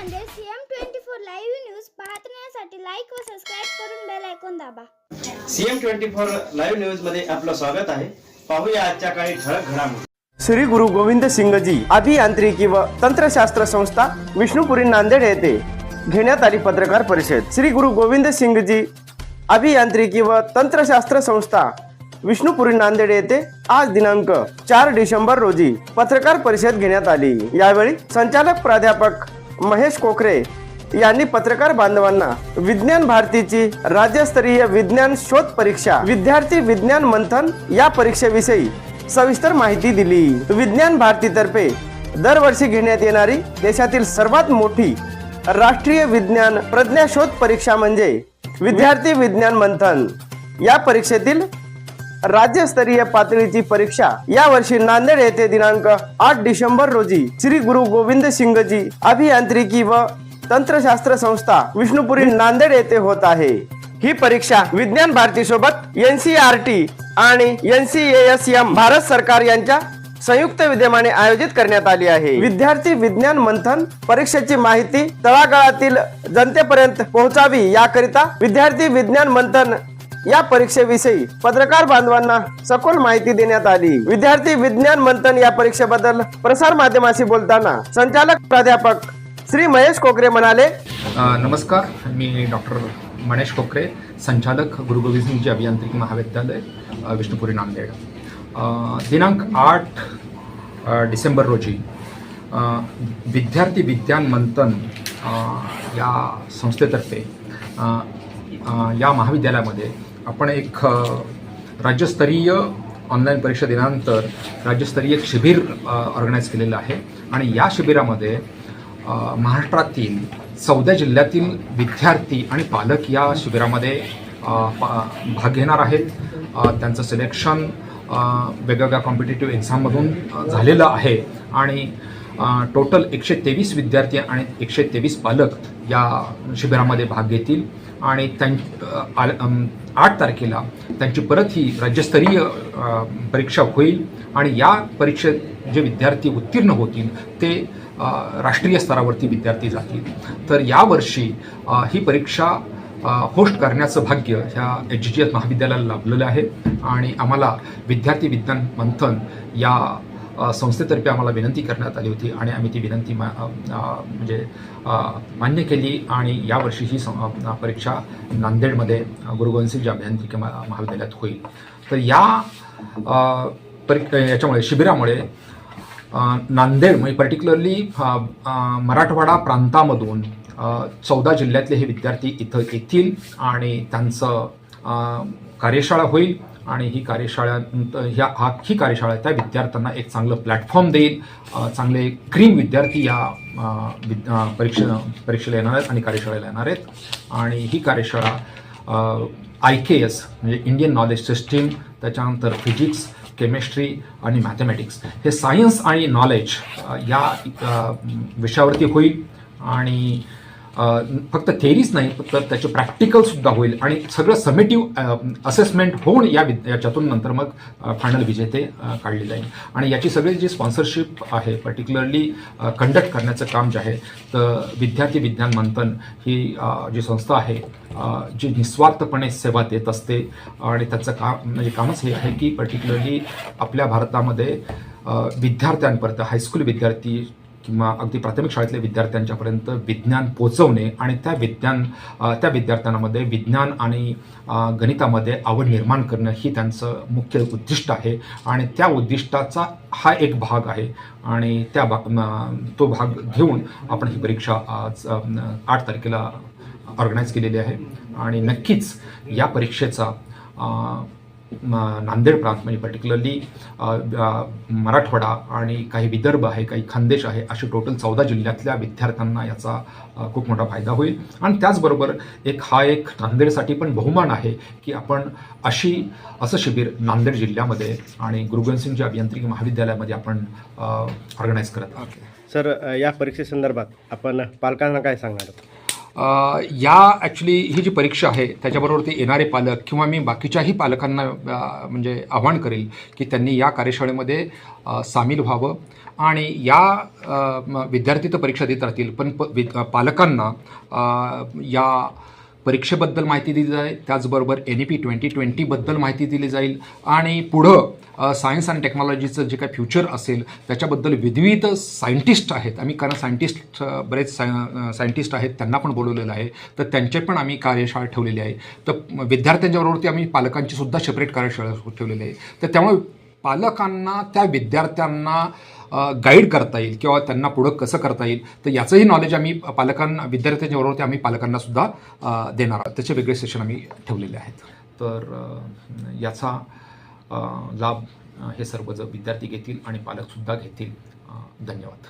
Nanded CM twenty four live news पाहण्यासाठी like व subscribe करून बेल ऐकून दाबा. सीएम ट्वेंटी फोर लाईव्ह न्यूजमध्ये आपलं स्वागत आहे. पाहूया आजच्या काही ठळक घडामोडी. श्री गुरु गोविंद सिंगजी अभियांत्रिकी व तंत्रशास्त्र संस्था विष्णुपुरी नांदेड येथे घेण्यात आली पत्रकार परिषद. श्री गुरु गोविंद सिंगजी अभियांत्रिकी व तंत्रशास्त्र संस्था विष्णुपुरी नांदेड येथे आज दिनांक चार डिसेंबर रोजी पत्रकार परिषद घेण्यात आली. यावेळी संचालक प्राध्यापक महेश कोकरे यांनी पत्रकार बांधवांना विज्ञान भारतीची राज्यस्तरीय विज्ञान शोध परीक्षा विद्यार्थी विज्ञान मंथन या परीक्षेविषयी सविस्तर माहिती दिली. विज्ञान भारतीतर्फे दरवर्षी घेण्यात येणारी देशातील सर्वात मोठी राष्ट्रीय विज्ञान प्रज्ञाशोध परीक्षा म्हणजे विद्यार्थी विज्ञान मंथन. या परीक्षेतील राज्यस्तरीय पातळीची परीक्षा यावर्षी नांदेड येथे दिनांक आठ डिसेंबर रोजी श्री गुरु गोविंद सिंगजी अभियांत्रिकी व तंत्रशास्त्र संस्था विष्णुपुरी नांदेड येथे होत आहे. ही परीक्षा विज्ञान भारती सोबत एन सी आर टी आणि N C S M Bharat सरकार यांच्या संयुक्त विद्यमाने आयोजित करण्यात आली आहे. विद्यार्थी विज्ञान मंथन परीक्षेची माहिती तळागाळातील जनतेपर्यंत पोहोचावी याकरिता विद्यार्थी विज्ञान मंथन या परीक्षेविषयी पत्रकार बांधवांना सखोल माहिती देण्यात आली. विद्यार्थी विज्ञान मंथन या परीक्षेबद्दल प्रसार माध्यमाशी बोलताना संचालक प्राध्यापक श्री महेश कोकरे म्हणाले नमस्कार मी डॉक्टर महेश कोकरे संचालक गुरुगोविंद सिंगजी अभियांत्रिकी महाविद्यालय विष्णुपुरी नांदेड. दिनांक आठ डिसेंबर रोजी विद्यार्थी विज्ञान मंथन या संस्थेतर्फे या महाविद्यालयामध्ये आपण एक राज्यस्तरीय ऑनलाईन परीक्षा दिल्यानंतर राज्यस्तरीय एक शिबिर ऑर्गनाईज केलेलं आहे. आणि या शिबिरामध्ये महाराष्ट्रातील चौदा जिल्ह्यातील विद्यार्थी आणि पालक या शिबिरामध्ये पा- भाग घेणार आहेत. त्यांचं सिलेक्शन वेगवेगळ्या कॉम्पिटेटिव्ह एक्झाममधून झालेलं आहे. आणि टोटल एकशे तेवीस विद्यार्थी आणि एकशे तेवीस पालक या शिबिरामध्ये भाग घेतील. आणि त्यां आठ तारखेला त्यांची परत ही राज्यस्तरीय परीक्षा होईल. आणि या परीक्षेत जे विद्यार्थी उत्तीर्ण होतील ते राष्ट्रीय स्तरावरती विद्यार्थी जातील. तर यावर्षी ही परीक्षा होस्ट करण्याचं भाग्य ह्या एच जी एस महाविद्यालयाला लाभलेलं आहे. आणि आम्हाला विद्यार्थी विज्ञान मंथन या संस्थेतर्फे आम्हाला विनंती करण्यात आली होती आणि आम्ही ती विनंती मा म्हणजे मान्य केली आणि यावर्षी ही परीक्षा नांदेडमध्ये अ, गुरु गोविंद अभियांत्रिकी महाविद्यालयात होईल. तर या परी याच्यामुळे शिबिरामुळे नांदेड म्हणजे पर्टिक्युलरली मराठवाडा प्रांतामधून चौदा जिल्ह्यातले हे विद्यार्थी इथं येतील आणि त्यांचं कार्यशाळा होईल. आणि ही कार्यशाळा ह्या हा ही कार्यशाळा त्या विद्यार्थ्यांना एक चांगलं प्लॅटफॉर्म देईल. चांगले क्रीम विद्यार्थी या विद- परीक्षे परीक्षेला येणार आहेत आणि कार्यशाळेला येणार आहेत. आणि ही कार्यशाळा आय के एस म्हणजे इंडियन नॉलेज सिस्टीम त्याच्यानंतर फिजिक्स केमिस्ट्री आणि मॅथमॅटिक्स हे सायन्स आणि नॉलेज या विषयावरती होईल. आणि फक्त थेरीच नाही तर त्याचे प्रॅक्टिकलसुद्धा होईल. आणि सगळं समेटिव्ह असेसमेंट होऊन या विद याच्यातून नंतर मग फायनल विजेते काढले जाईल. आणि याची सगळी जी स्पॉन्सरशिप आहे पर्टिक्युलरली कंडक्ट करण्याचं काम जे आहे तर विद्यार्थी विज्ञान मंथन ही जी संस्था आहे जी निस्वार्थपणे सेवा देत असते. आणि त्याचं काम म्हणजे कामच हे आहे की पर्टिक्युलरली आपल्या भारतामध्ये विद्यार्थ्यांपर्यंत हायस्कूल विद्यार्थी किंवा अगदी प्राथमिक शाळेतल्या विद्यार्थ्यांच्यापर्यंत विज्ञान पोचवणे आणि त्या विज्ञान त्या विद्यार्थ्यांमध्ये विज्ञान आणि गणितामध्ये आवड निर्माण करणं ही त्यांचं मुख्य उद्दिष्ट आहे. आणि त्या उद्दिष्टाचा हा एक भाग आहे. आणि त्या भा तो भाग घेऊन आपण ही परीक्षा आज आठ तारखेला ऑर्गनाईज केलेली आहे. आणि नक्कीच या परीक्षेचा नांदेड प्रांत म्हणजे पर्टिक्युलरली मराठवाडा आणि काही विदर्भ आहे काही खानदेश आहे असे टोटल चौदा जिल्ह्यातल्या विद्यार्थ्यांना याचा खूप मोठा फायदा होईल. आणि त्याचबरोबर एक हा एक नांदेडसाठी पण बहुमान आहे की आपण अशी असं शिबिर नांदेड जिल्ह्यामध्ये आणि गुरु गोविंदसिंगच्या अभियांत्रिकी महाविद्यालयामध्ये आपण ऑर्गनाईज करत आहोत. सर या परीक्षेसंदर्भात आपण पालकांना काय सांगणार आहोत? या ॲक्च्युली ही जी परीक्षा आहे त्याच्याबरोबर ते येणारे पालक किंवा मी बाकीच्याही पालकांना म्हणजे आव्हान करेल की त्यांनी या कार्यशाळेमध्ये सामील व्हावं. आणि या विद्यार्थी तर परीक्षा देत राहतील पण प वि पालकांना या परीक्षेबद्दल माहिती दिली जाईल त्याचबरोबर एन ई पी ट्वेंटी ट्वेंटीबद्दल माहिती दिली जाईल. आणि पुढं सायन्स आणि टेक्नॉलॉजीचं जे काही फ्युचर असेल त्याच्याबद्दल विविध सायंटिस्ट आहेत. आम्ही कारण सायंटिस्ट बरेच साय सायंटिस्ट आहेत त्यांना पण बोलवलेलं आहे. तर त्यांचे पण आम्ही कार्यशाळा ठेवलेली आहे. तर विद्यार्थ्यांच्याबरोबरती आम्ही पालकांची सुद्धा सेपरेट कार्यशाळा ठेवलेली आहे. तर त्यामुळे पालकांना त्या विद्यार्थ्यांना गाईड करता येईल किंवा त्यांना पुढं कसं करता येईल तर याचंही नॉलेज आम्ही पालकांना विद्यार्थ्यांच्या बरोबर ते आम्ही पालकांना सुद्धा देणार आहोत. त्याचे वेगळे सेशन आम्ही ठेवलेले आहेत. तर याचा लाभ हे सर्व ज विद्यार्थी घेतील आणि पालकसुद्धा घेतील धन्यवाद.